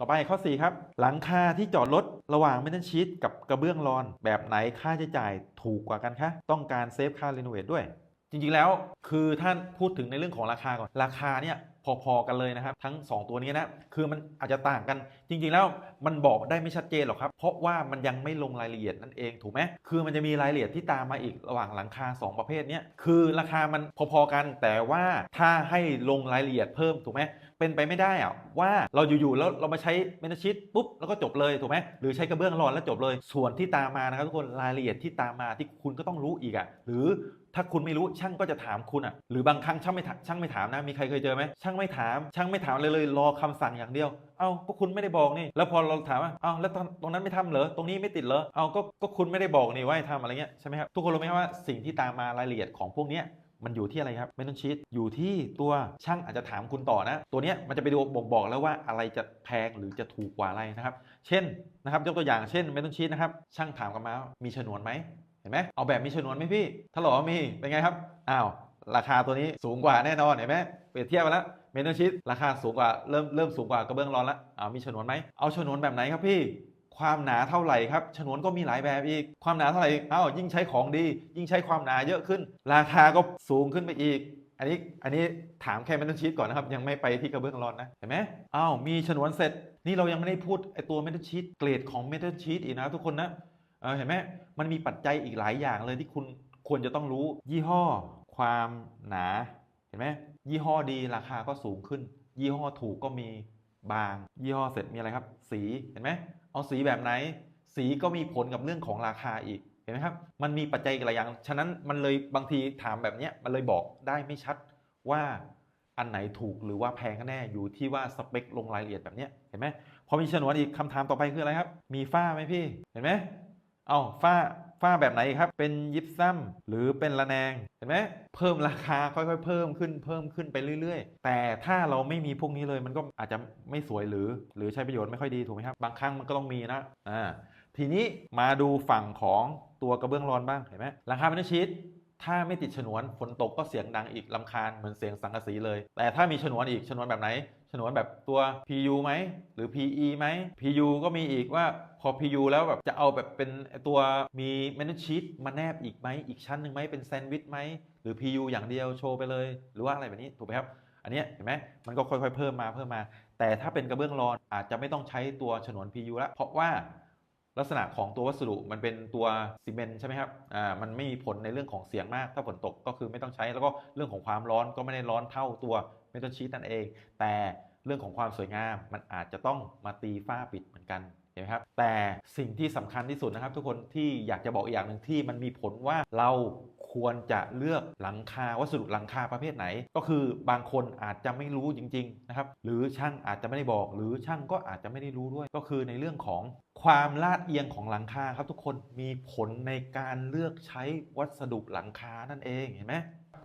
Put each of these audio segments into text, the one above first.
ต่อไปข้อ 4 ครับ หลังคาที่จอดรถระหว่างเมทัลชีตกับกระเบื้องรอน แบบไหนค่าใช้จ่ายถูกกว่ากันคะต้องการเซฟค่ารีโนเวทด้วย จริงๆแล้วคือท่านพูดถึงในเรื่องของราคาก่อนราคาเนี่ย พอๆกันเลยนะครับ ทั้ง 2 ตัวนี้นะคือมันอาจจะต่างกันจริงๆแล้วมันบอกได้ไม่ชัดเจนหรอกครับ เพราะว่ามันยังไม่ลงรายละเอียดนั่นเองถูกไหมคือมันจะมีรายละเอียดที่ตามมาอีกระหว่างหลังคา 2 ประเภทนี้คือราคามันพอๆกันแต่ว่าถ้าให้ลงรายละเอียดเพิ่มถูกไหมเป็นไปไม่ได้อะว่าเราอยู่ๆแล้วเรามาใช้เมนชิตปุ๊บแล้วก็จบเลยถูกไหมหรือใช้กระเบื้องรอนแล้วจบเลย ส่วนที่ตามมานะครับทุกคนรายละเอียดที่ตามมาที่คุณก็ต้องรู้อีกอะหรือถ้าคุณไม่รู้ช่างก็จะถามคุณอะหรือบางครั้งช่างไม่ถามช่างไม่ถามนะมีใครเคยเจอไหมช่างไม่ถาม ช่างไม่ถามเลยเลยรอคำสั่งอย่างเดียว เอ้าก็คุณไม่ได้บอกนี่ แล้วพอเราถามว่า เอ้าแล้วตรงตรงนั้นไม่ทำเหรอ ตรงนี้ไม่ติดเหรอ เอ้าก็ก็คุณไม่ได้บอกนี่ว่าให้ทำอะไรเงี้ยใช่ไหมครับ ทุกคนรู้ไหมครับว่าสิ่งที่ตามมารายละเอียดของพวกเนี้ยมันอยู่ที่อะไรครับไม่ต้องชีตอยู่ที่ตัวช่างอาจจะถามคุณต่อนะ ตัวเนี้ยมันจะไปดูบ่งบอกแล้วว่าอะไรจะแพงหรือจะถูกกว่าอะไรนะครับ เช่นนะครับยกตัวอย่างเช่นไม่ต้องชีตนะครับ ช่างถามกับมามีฉนวนไหมเห็นไหมเอาแบบมีฉนวนไหมพี่ ถ้าหรอมีเป็นไงครับอ้าวราคาตัวนี้สูงกว่าแน่นอนเห็นไหมเปรียบเทียบไปแล้ว เมทัลชีตราคาสูงกว่าเริ่มเริ่มสูงกว่ากระเบื้องร้อนแล้วอ้ามีฉนวนไหมเอาฉนวนแบบไหนครับพี่ ความหนาเท่าไหร่ครับฉนวนก็มีหลายแบบอีก ความหนาเท่าไหร่อ้าวยิ่งใช้ของดี ยิ่งใช้ความหนาเยอะขึ้น ราคาก็สูงขึ้นไปอีก อันนี้อันนี้ถามแค่เมทัลชีตก่อนนะครับ ยังไม่ไปที่กระเบื้องร้อนนะเห็นไหมอ้าวมีฉนวนเสร็จ นี่เรายังไม่ได้พูดไอตัวเมทัลชีตเกรดของเมทัลชีตอีกนะทุกคนนะเออเห็นไหมมันมีปัจจัยอีกหลายอย่างเลยที่คุณควรจะต้องรู้ยี่ห้อ ความหนาเห็นไหม ยี่ห้อดีราคาก็สูงขึ้น ยี่ห้อถูกก็มีบาง ยี่ห้อเสร็จมีอะไรครับ สีเห็นไหมเอาสีแบบไหน สีก็มีผลกับเรื่องของราคาอีกเห็นไหมครับมันมีปัจจัยหลายอย่าง ฉะนั้นมันเลยบางทีถามแบบนี้มันเลยบอกได้ไม่ชัดว่าอันไหนถูกหรือว่าแพงกันแน่อยู่ที่ว่าสเปคลงรายละเอียดแบบนี้เห็นไหมพอมีฉนวนอีกคำถามต่อไปคืออะไรครับ มีฝ้าไหมพี่เห็นไหม เอาฝ้าฝ้าแบบไหนครับ เป็นยิปซัมหรือเป็นระแนง เห็นไหมเพิ่มราคาค่อยๆ เพิ่มขึ้นเพิ่มขึ้นไปเรื่อยๆ แต่ถ้าเราไม่มีพวกนี้เลยมันก็อาจจะไม่สวยหรือ หรือใช้ประโยชน์ไม่ค่อยดีถูกไหมครับ บางครั้งมันก็ต้องมีนะอ่าทีนี้มาดูฝั่งของตัวกระเบื้องร้อนบ้างเห็นไหมราคาเป็นชีต ถ้าไม่ติดฉนวนฝนตกก็เสียงดังอีกลำคาญเหมือนเสียงสังกะสีเลย แต่ถ้ามีฉนวนอีกฉนวนแบบไหน ฉนวนแบบตัว PU ไหมหรือ PE ไหม PU ก็มีอีกว่าพอ PU แล้วแบบจะเอาแบบเป็นตัวมีแมนชีตมาแนบอีกไหมอีกชั้นหนึ่งไหมเป็นแซนด์วิชไหมหรือ PU อย่างเดียวโชว์ไปเลย หรือว่าอะไรแบบนี้ถูกไหมครับอันนี้เห็นไหมมันก็ค่อยๆเพิ่มมาเพิ่มมา แต่ถ้าเป็นกระเบื้องรอนอาจจะไม่ต้องใช้ตัวฉนวน PU แล้วเพราะว่า ลักษณะของตัววัสดุมันเป็นตัวซีเมนต์ใช่ไหมครับ อ่า มันไม่มีผลในเรื่องของเสียงมาก ถ้าฝนตกก็คือไม่ต้องใช้ แล้วก็เรื่องของความร้อนก็ไม่ได้ร้อนเท่าตัวเมทัลชีตนั่นเอง แต่เรื่องของความสวยงามมันอาจจะต้องมาตีฝ้าปิดเหมือนกันเห็นไหมครับ แต่สิ่งที่สำคัญที่สุดนะครับ ทุกคนที่อยากจะบอกอีกอย่างหนึ่งที่มันมีผลว่าเราควรจะเลือกหลังคาวัสดุหลังคาประเภทไหน ก็คือบางคนอาจจะไม่รู้จริง ๆ นะครับ หรือช่างอาจจะไม่ได้บอก หรือช่างก็อาจจะไม่ได้รู้ด้วย ก็คือในเรื่องของ ความลาดเอียงของหลังคาครับทุกคนมีผลในการเลือกใช้วัสดุหลังคานั่นเองเห็นไหม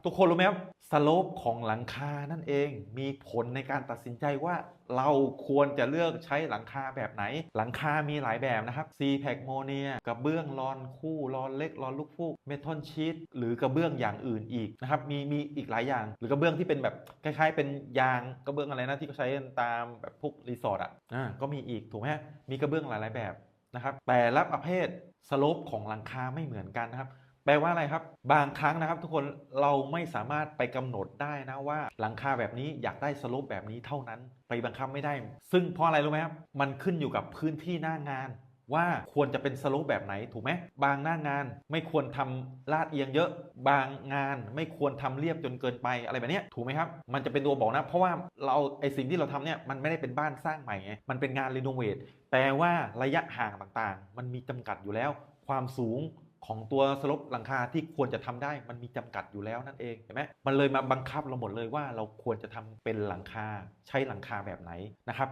ทุกคนรู้ไหมครับสโลปของหลังคานั่นเองมีผลในการตัดสินใจว่าเราควรจะเลือกใช้หลังคาแบบไหน หลังคามีหลายแบบนะครับ c p a c โมเนียกระเบื้องรอนคู่รอนเล็กรอนลูกฟูกเมทัลชีตหรือกระเบื้องอย่างอื่นอีกนะครับมีมีอีกหลายอย่าง หรือกระเบื้องที่เป็นแบบคล้ายๆ เป็นยางกระเบื้องอะไรนะที่เขาใช้ตามแบบพวกรีสอร์ทอะอ่าก็มีอีกถูกไหมมีกระเบื้องหลายๆแบบนะครับแต่ละประเภทสโลปของหลังคาไม่เหมือนกันนะครับ แปลว่าอะไรครับ บางครั้งนะครับ ทุกคนเราไม่สามารถไปกำหนดได้นะว่า หลังคาแบบนี้อยากได้สโลปแบบนี้เท่านั้น ไปบังคับไม่ได้ ซึ่งเพราะอะไรรู้ไหมครับ มันขึ้นอยู่กับพื้นที่หน้างาน ว่าควรจะเป็นสโลปแบบไหนถูกไหมบางหน้างานไม่ควรทำลาดเอียงเยอะ บางงานไม่ควรทำเรียบจนเกินไปอะไรแบบนี้ถูกไหมครับ มันจะเป็นตัวบอกนะ เพราะว่าเราไอสิ่งที่เราทำเนี่ยมันไม่ได้เป็นบ้านสร้างใหม่ไงมันเป็นงานรีโนเวทแปลว่าระยะห่างต่างๆ มันมีจำกัดอยู่แล้ว ความสูง ของตัวสลบหลังคาที่ควรจะทำได้มันมีจำกัดอยู่แล้วนั่นเองเห็นไหมมันเลยมาบังคับเราหมดเลยว่าเราควรจะทำเป็นหลังคาใช้หลังคาแบบไหนนะครับ